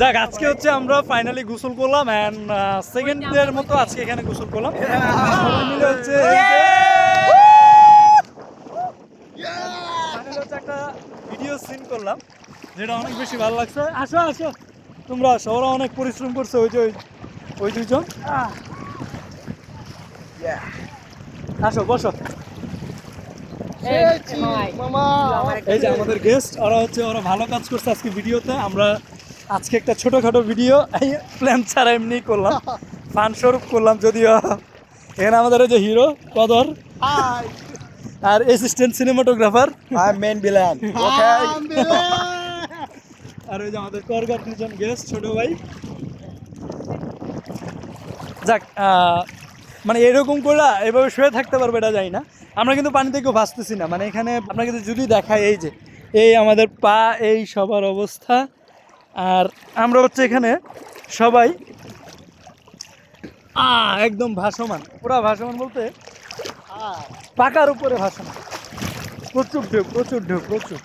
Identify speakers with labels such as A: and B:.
A: যাক আজকে হচ্ছে আমরা ফাইনালি গোসল করলাম অ্যান্ড সেকেন্ড ডের মতো আজকে এখানে গোসল করলাম। সবাই মিলে হচ্ছে একটা ভিডিও সিন করলাম যেটা অনেক বেশি ভালো লাগছে। আসো আসো। তোমরা আসো ওরা অনেক পরিশ্রম করছে ওই যে ওই- ওই দুজন আসো বসো। এই যে আমাদের গেস্ট ওরা হচ্ছে ওরা ভালো কাজ করছে আজকে ভিডিওতে আমরা আজকে একটা ছোটখাটো ভিডিও প্ল্যান ছাড়া এমনি করলাম। ফান স্বরূপ করলাম যদিও। এখানে আমাদের ওই যে হিরো কদর। আর অ্যাসিস্ট্যান্ট সিনেমাটোগ্রাফার
B: villain. Okay.
A: আর ওই যে আমাদের করগার দুজন গেস্ট ছোট ভাই। যাক আহ, মানে এরকম করে এভাবে শুয়ে থাকতে পারবে এটা যাই না। আমরা কিন্তু পানি থেকে ভাসতেছি না। মানে এখানে আপনাকে যদি দেখায় এই যে এই আমাদের পা এই সবার অবস্থা। আর আমরা হচ্ছে এখানে সবাই, আ, একদম ভাসমান, পুরা ভাসমান বলতে পাকার উপরে ভাসমান। প্রচুর ঢেউ প্রচুর ঢেউ, প্রচুর।